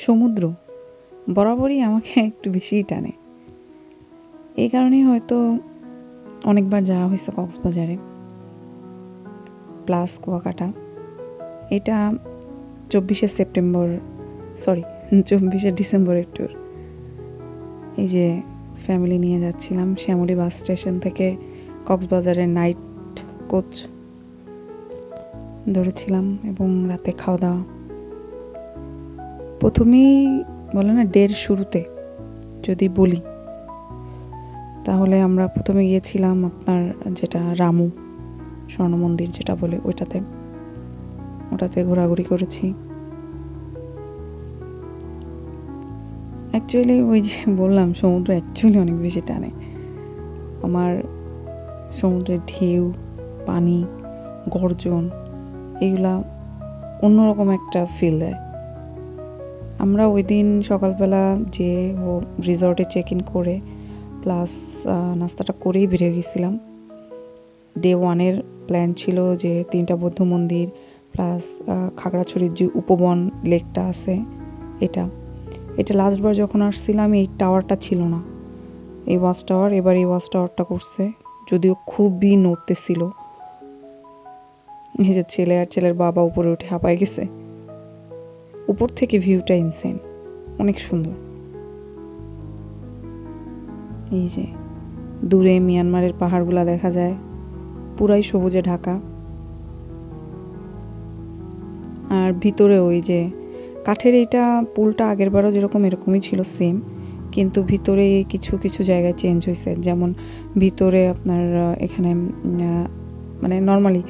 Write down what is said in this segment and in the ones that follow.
সমুদ্র। বরাবরই আমাকে একটু বেশিই টানে। এই কারণেই হয়তো অনেকবার যাওয়া হয়েছে কক্সবাজারে। প্লাস কুয়াকাটা। এটা চব্বিশে সেপ্টেম্বর, সরি, চব্বিশে ডিসেম্বরের ট্যুর এই যে ফ্যামিলি নিয়ে যাচ্ছিলাম শ্যামলী বাস স্টেশন থেকে কক্সবাজারের নাইট কোচ ধরেছিলাম এবং রাতে খাওয়া দাওয়া। প্রথমেই বলে না, ডের শুরুতে যদি বলি, তাহলে আমরা প্রথমে গিয়েছিলাম আপনার যেটা রামু, স্বর্ণ মন্দির যেটা বলে ওইটাতে। ওটাতে ঘোরাঘুরি করেছি। অ্যাকচুয়ালি ওই যে বললাম, সমুদ্র অ্যাকচুয়ালি অনেক বেশি টানে। আমার সমুদ্রের ঢেউ, পানি, গর্জন, এগুলা অন্যরকম একটা ফিল দেয়। আমরা ওই দিন সকালবেলা যে ও রিসর্টে চেক ইন করে প্লাস নাস্তাটা করেই বেরিয়ে গেছিলাম। ডে ওয়ানের প্ল্যান ছিল যে তিনটা বৌদ্ধ মন্দির প্লাস খাগড়াছড়ির যে উপবন লেকটা আছে, এটা। এটা লাস্টবার যখন আসছিলাম, এই টাওয়ারটা ছিল না। এই ওয়াচ টাওয়ার এবার এই ওয়াচ টাওয়ারটা করছে, যদিও খুবই নড়তেছিল। নিজের ছেলে আর ছেলের বাবা উপরে উঠে হাঁপায় গেছে। উপর থেকে ভিউটা ইনসেন অনেক সুন্দর। এই যে, দূরে মিয়ানমারের পাহাড়গুলা দেখা যায়, পুরাই সবুজে ঢাকা। আর ভিতরে ওই যে, কাঠের এইটা, পুলটা আগের বারও যেরকম এরকমই ছিল সেম কিন্তু ভিতরে কিছু কিছু জায়গায় চেঞ্জ হয়েছে যেমন ভিতরে আপনার এখানে মানে নর্মালি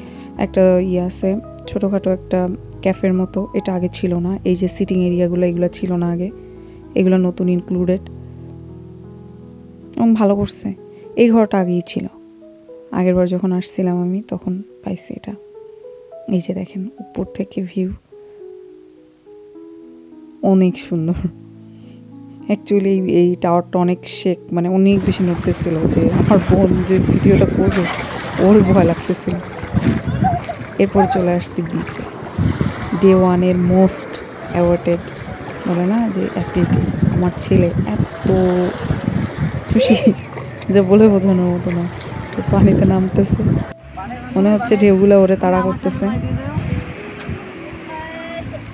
একটা ইয়ে আছে, ছোটোখাটো একটা ক্যাফের মতো, এটা আগে ছিল না। এই যে সিটিং এরিয়াগুলো এগুলো ছিল না আগে। এগুলো নতুন ইনক্লুডেড এবং ভালো করছে। এই ঘরটা আগেই ছিল। আগের বার যখন আসছিলাম আমি, তখন পাইছি এটা। এই যে দেখেন, উপর থেকে ভিউ অনেক সুন্দর। অ্যাকচুয়ালি এই টাওয়ারটা অনেক শেক মানে অনেক বেশি নড়তেছিল যে আমার বোন যে ভিডিওটা করবে, ওর ভয় লাগতেছিল। এরপর চলে আসছি বিচে ডে ওয়ানের মোস্ট অ্যাওয়ার্ডেড বলে না যে অ্যাক্টিভিটি আমার ছেলে এত খুশি যে বলে বোঝানোর মতো না। তো পানিতে নামতেছে। মনে হচ্ছে ঢেউগুলো ওরে তাড়া করতেছে।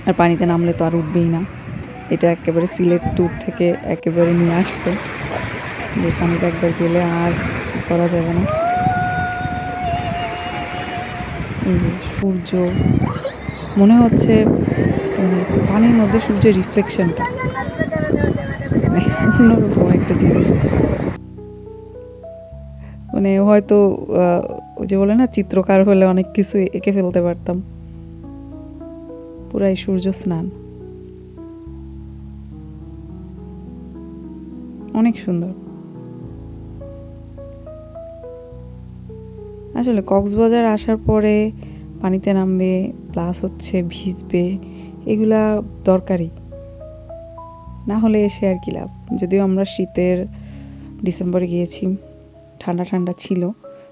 আর পানিতে নামলে তো আর উঠবেই না। এটা একেবারে সিলেট ট্যুর থেকে একেবারে নিয়ে আসছে। যে পানিতে একবার গেলে আর করা যাবে না। এই যে সূর্য মনে হচ্ছে পানির মধ্যে সূর্যের রিফ্লেকশনটা অন্যরকম একটা জিনিস। মানে হয়তো ওই যে বলে না, চিত্রকার হলে অনেক কিছু এঁকে ফেলতে পারতাম। পুরাই সূর্য স্নান। অনেক সুন্দর। আসলে কক্সবাজার আসার পরে পানিতে নামবে প্লাস হচ্ছে, ভিজবে, এগুলা দরকারি না হলে এসে আর কি লাভ? যদিও আমরা শীতের ডিসেম্বরে গিয়েছি, ঠান্ডা ঠান্ডা ছিল,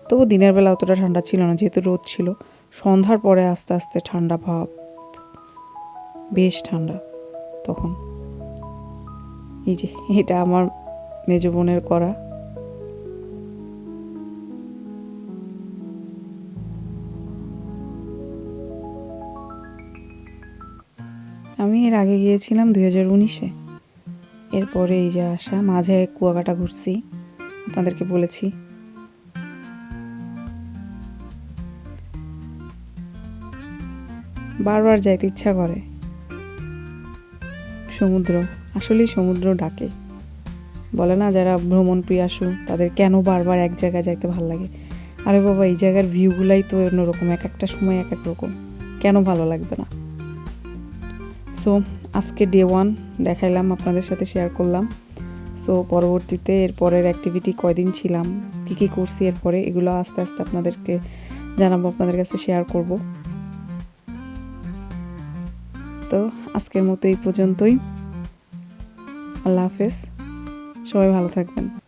তবু দিনের বেলা অতটা ঠান্ডা ছিল না, যেহেতু রোদ ছিল। সন্ধ্যার পরে আস্তে আস্তে ঠান্ডা ভাব, বেশ ঠান্ডা তখন। এই যে, এটা আমার মেজ বোনের করা। আমি এর আগে গিয়েছিলাম দুই হাজার উনিশে। এরপরে এই যে আসা, মাঝে কুয়াকাটা ঘুরছি, আপনাদেরকে বলেছি। বারবার যাইতে ইচ্ছা করে। সমুদ্র, আসলেই সমুদ্র ডাকে। বলে না, যারা ভ্রমণ প্রিয়াসু তাদের কেন বারবার এক জায়গায় যাইতে ভালো লাগে? আরে বাবা, এই জায়গার ভিউগুলাই তো অন্যরকম, এক একটা সময় এক এক রকম। কেন ভালো লাগবে না? সো আজকে ডে ওয়ান দেখাইলাম, আপনাদের সাথে শেয়ার করলাম। সো পরবর্তীতে এর পরের অ্যাক্টিভিটি কয়দিন ছিলাম, কী কী করছি এরপরে এগুলো আস্তে আস্তে আপনাদেরকে জানাব, আপনাদের কাছে শেয়ার করব। তো আজকের মতো এই পর্যন্তই। আল্লাহ হাফেজ। সবাই ভালো থাকবেন।